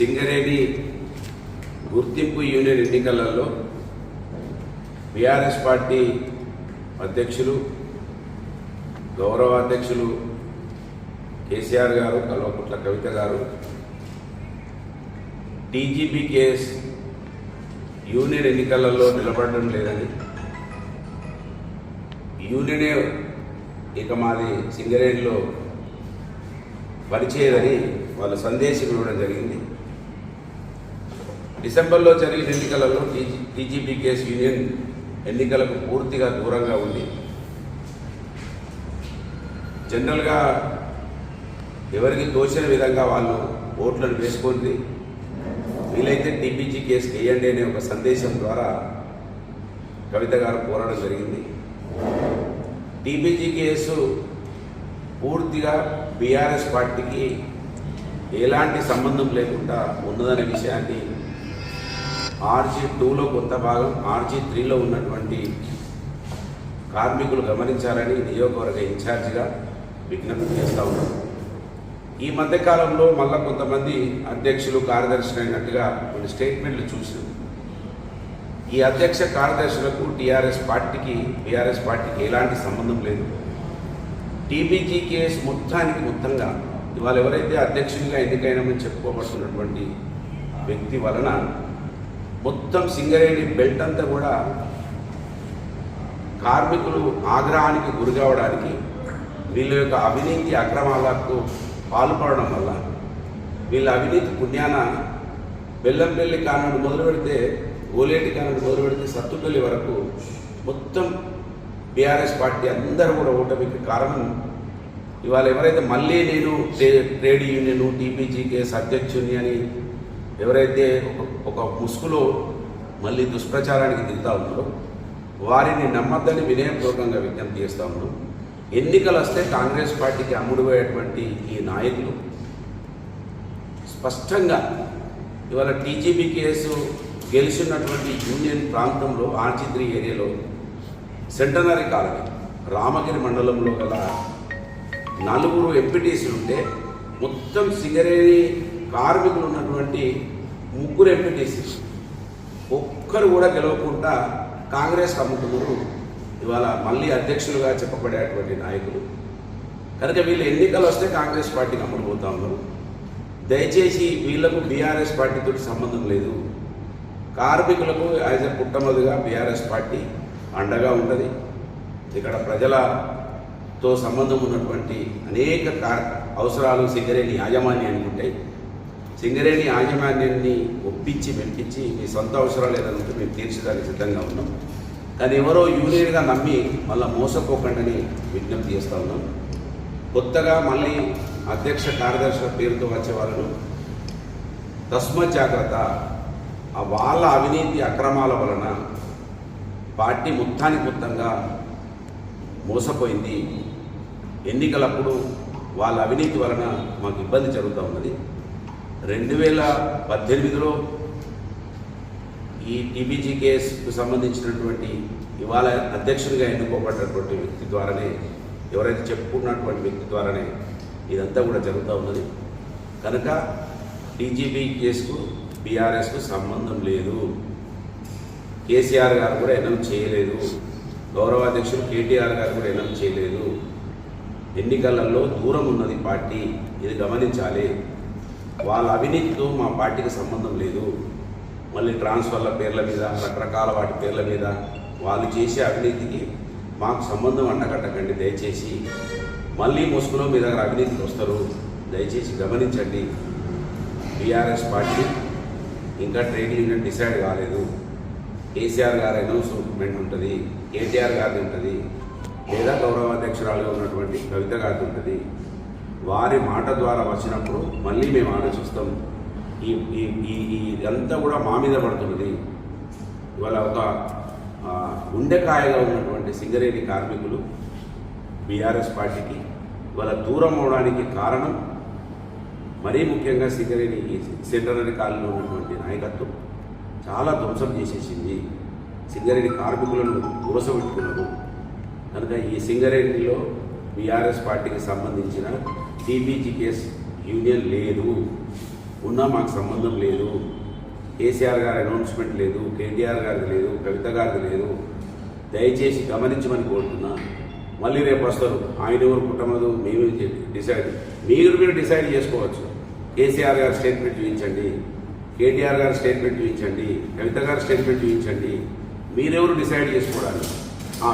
సింగరేణి గుర్తింపు యూనియన్ ఎన్నికలలో BRS party అధ్యక్షులు గౌరవ అధ్యక్షులు కేసీఆర్ గారు కల్వకుట్ల కవిత గారు టీజీబీ కేఎస్ యూనియన్ ఎన్నికలలో నిలబడడం లేదని యూనియనే ఇక మాది సింగరేణిలో పనిచేయదని వాళ్ళ సందేశం ఇవ్వడం జరిగింది. డిసెంబర్లో జరిగిన ఎన్నికలలో టీజీ టీజీపీ కేసు యూనియన్ ఎన్నికలకు పూర్తిగా దూరంగా ఉంది. జనరల్గా ఎవరికి తోచిన విధంగా వాళ్ళు ఓట్లను వేసుకుంది వీలైతే టీపీజీ కేసు వేయండి అనే ఒక సందేశం ద్వారా కవిత గారు కోరడం జరిగింది. టీపీజీ కేసు పూర్తిగా బీఆర్ఎస్ పార్టీకి ఎలాంటి సంబంధం లేకుండా ఉన్నదనే విషయాన్ని ఆర్జీ టూలో కొంత భాగం ఆర్జీ త్రీలో ఉన్నటువంటి కార్మికులు గమనించాలని నియోజకవర్గ ఇన్ఛార్జిగా విజ్ఞప్తి చేస్తూ ఉన్నాం. ఈ మధ్యకాలంలో మళ్ళా కొంతమంది అధ్యక్షులు కార్యదర్శులు అయినట్టుగా కొన్ని స్టేట్మెంట్లు చూసాం ఈ అధ్యక్ష కార్యదర్శులకు టీఆర్ఎస్ పార్టీకి బీఆర్ఎస్ పార్టీకి ఎలాంటి సంబంధం లేదు. టీబీజీ కేసు మొత్తానికి మొత్తంగా ఇవాళ ఎవరైతే అధ్యక్షునిగా ఎన్నికైనామని చెప్పుకోబడుతున్నటువంటి వ్యక్తి వలన మొత్తం సింగరేణి బెల్ట్ అంతా కూడా కార్మికులు ఆగ్రహానికి గురి కావడానికి వీళ్ళ యొక్క అవినీతి అక్రమాలకు పాల్పడడం వల్ల వీళ్ళ అవినీతి పుణ్యాన బెల్లంపల్లి కానుడు మొదలు పెడితే ఓలేటి కానుడు మొదలు పెడితే సత్తుపల్లి వరకు మొత్తం బీఆర్ఎస్ పార్టీ అందరూ కూడా ఓటమికి కారణం. ఇవాళ ఎవరైతే మళ్ళీ నేను ట్రే- ట్రేడ్ యూనియన్ టీపీజీకే అధ్యక్షుని అని ఎవరైతే ఒక- ముసుగులో మళ్ళీ దుష్ప్రచారానికి దిగుతా ఉన్నారో వారిని నమ్మద్దని వినయపూర్వకంగా విజ్ఞప్తి చేస్తా ఉన్నాం. ఎన్నికలు వస్తే కాంగ్రెస్ పార్టీకి అమ్ముడుపోయేటువంటి ఈ నాయకులు స్పష్టంగా ఇవాళ టీజీబీ కేసు గెలిచినటువంటి యూనియన్ ప్రాంతంలో ఆర్చిద్రి ఏరియాలో సెంటనరీ కాలనీ రామగిరి మండలంలో గల నలుగురు ఎంపీటీసీలు ఉంటే మొత్తం సింగరేణి కార్మికులు ఉన్నటువంటి ముగ్గురు ఎంపీటీసీ. ఒక్కరు కూడా గెలవకుండా కాంగ్రెస్ అమ్ముతున్నారు. ఇవాళ మళ్ళీ అధ్యక్షులుగా చెప్పబడేటువంటి నాయకులు. కనుక వీళ్ళు ఎన్నికలు వస్తే కాంగ్రెస్ పార్టీకి అమ్ముడుపోతా ఉన్నారు. దయచేసి వీళ్ళకు బీఆర్ఎస్ పార్టీతో సంబంధం లేదు. కార్మికులకు యాజ్ ఎ పుట్టమదుగా బీఆర్ఎస్ పార్టీ అండగా ఉంటుంది. ఇక్కడ ప్రజలతో సంబంధం ఉన్నటువంటి అనేక అవసరాలు సింగరేణి యాజమాన్యానికి ఉంటాయి. సింగరేణి యాజమాన్యాన్ని ఒప్పించి మెప్పించి మీ సొంత అవసరాలు ఏదైనా మేము తీర్చడానికి సిద్ధంగా ఉన్నాం. కానీ ఎవరో యూనియన్గా నమ్మి మళ్ళీ మోసపోకండి విజ్ఞప్తి చేస్తా ఉన్నాం. కొత్తగా మళ్ళీ అధ్యక్ష కార్యదర్శుల పేరుతో వచ్చే వాళ్ళను తస్మత్ జాగ్రత్త వాళ్ళ అవినీతి అక్రమాల వలన పార్టీ మొత్తానికి మొత్తంగా మోసపోయింది. ఎన్నికలప్పుడు వాళ్ళ అవినీతి వలన మాకు ఇబ్బంది జరుగుతూ ఉన్నది. రెండు వేల పద్దెనిమిదిలో ఈ టీబీజీ కేసుకు సంబంధించినటువంటి ఇవాళ అధ్యక్షుడిగా ఎన్నుకోబడినటువంటి వ్యక్తి ద్వారానే ఎవరైతే చెప్పుకున్నటువంటి వ్యక్తి ద్వారానే ఇదంతా కూడా జరుగుతూ ఉన్నది. కనుక టీజీబీ కేసుకు బీఆర్ఎస్కు సంబంధం లేదు. కేసీఆర్ గారు కూడా అనౌన్స్ చేయలేదు. గౌరవ అధ్యక్షుడు కేటీఆర్ గారు కూడా అనౌన్స్ చేయలేదు. ఎన్నికలలో దూరం ఉన్నది పార్టీ. ఇది గమనించాలి. వాళ్ళ అవినీతితో మా పార్టీకి సంబంధం లేదు. మళ్ళీ ట్రాన్స్ఫర్ల పేర్ల మీద రకరకాల వాటి పేర్ల మీద వాళ్ళు చేసే అవినీతికి మాకు సంబంధం అండగట్టకండి దయచేసి. మళ్ళీ ముసుగులో మీ దగ్గర అవినీతికి వస్తారు. దయచేసి గమనించండి. బీఆర్ఎస్ పార్టీ ఇంకా ట్రేడ్ యూనియన్ డిసైడ్ కాలేదు. కేసీఆర్ గారి అనౌన్స్మెంట్ ఉంటుంది కేటీఆర్ గారిది ఉంటుంది లేదా గౌరవ అధ్యక్షురాలుగా ఉన్నటువంటి కవిత గారిది ఉంటుంది. వారి మాట ద్వారా వచ్చినప్పుడు మళ్ళీ మేము ఆలోచిస్తాం. ఈ ఈ ఇదంతా కూడా మా మీద పడుతున్నది. ఇవాళ ఒక గుండెకాయగా ఉన్నటువంటి సింగరేణి కార్మికులు బీఆర్ఎస్ పార్టీకి ఇవాళ దూరం అవడానికి కారణం మరీ ముఖ్యంగా సింగరేణి ఈ కాలంలో ఉన్నటువంటి నాయకత్వం చాలా ధ్వంసం చేసేసింది. సింగరేణి కార్మికులను దూరసపెట్టుకున్నారు కనుక ఈ సింగరేణిలో బీఆర్ఎస్ పార్టీకి సంబంధించిన టీబీజీకేఎస్ యూనియన్ లేదు. ఉన్నా మాకు సంబంధం లేదు. కేసీఆర్ గారి అనౌన్స్మెంట్ లేదు. కేటీఆర్ గారిది లేదు. కవిత గారిది లేదు. దయచేసి గమనించమని కోరుతున్నా. మళ్ళీ రేపు వస్తారు. ఆయన ఎవరు కుటుంబదు మేము డిసైడ్. మీరు మీరు డిసైడ్ చేసుకోవచ్చు. కేసీఆర్ గారి స్టేట్మెంట్ చూపించండి. కేటీఆర్ గారి స్టేట్మెంట్ చూపించండి. కవిత గారి స్టేట్మెంట్ చూపించండి. మీరెవరు డిసైడ్ చేసుకోవడానికి?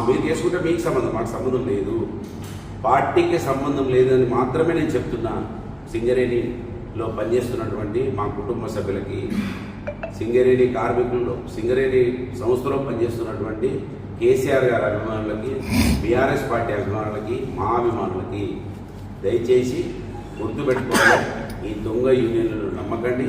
మీరు చేసుకుంటే మీకు సంబంధం మాకు సంబంధం లేదు. పార్టీకి సంబంధం లేదని మాత్రమే నేను చెప్తున్నా. సింగరేణిలో పనిచేస్తున్నటువంటి మా కుటుంబ సభ్యులకి సింగరేణి కార్మికుల్లో సింగరేణి సంస్థలో పనిచేస్తున్నటువంటి కేసీఆర్ గారి అభిమానులకి బీఆర్ఎస్ పార్టీ అభిమానులకి మా అభిమానులకి దయచేసి గుర్తుపెట్టుకోవాలి ఈ దొంగ యూనియన్లను నమ్మకండి.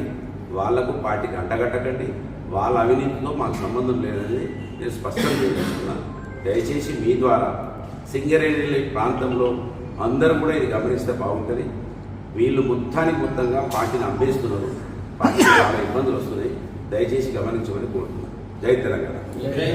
వాళ్ళకు పార్టీకి అంటగట్టకండి. వాళ్ళ అవినీతితో మాకు సంబంధం లేదని నేను స్పష్టం చేస్తున్నాను దయచేసి మీ ద్వారా సింగరేణి ప్రాంతంలో అందరూ కూడా ఇది గమనిస్తే బాగుంటుంది. వీళ్ళు మొత్తానికి మొత్తంగా పార్టీని అమ్మేస్తున్నారు. పార్టీకి చాలా ఇబ్బందులు వస్తున్నాయి. దయచేసి గమనించమని కోరుతున్నాను. జై తెలంగాణ.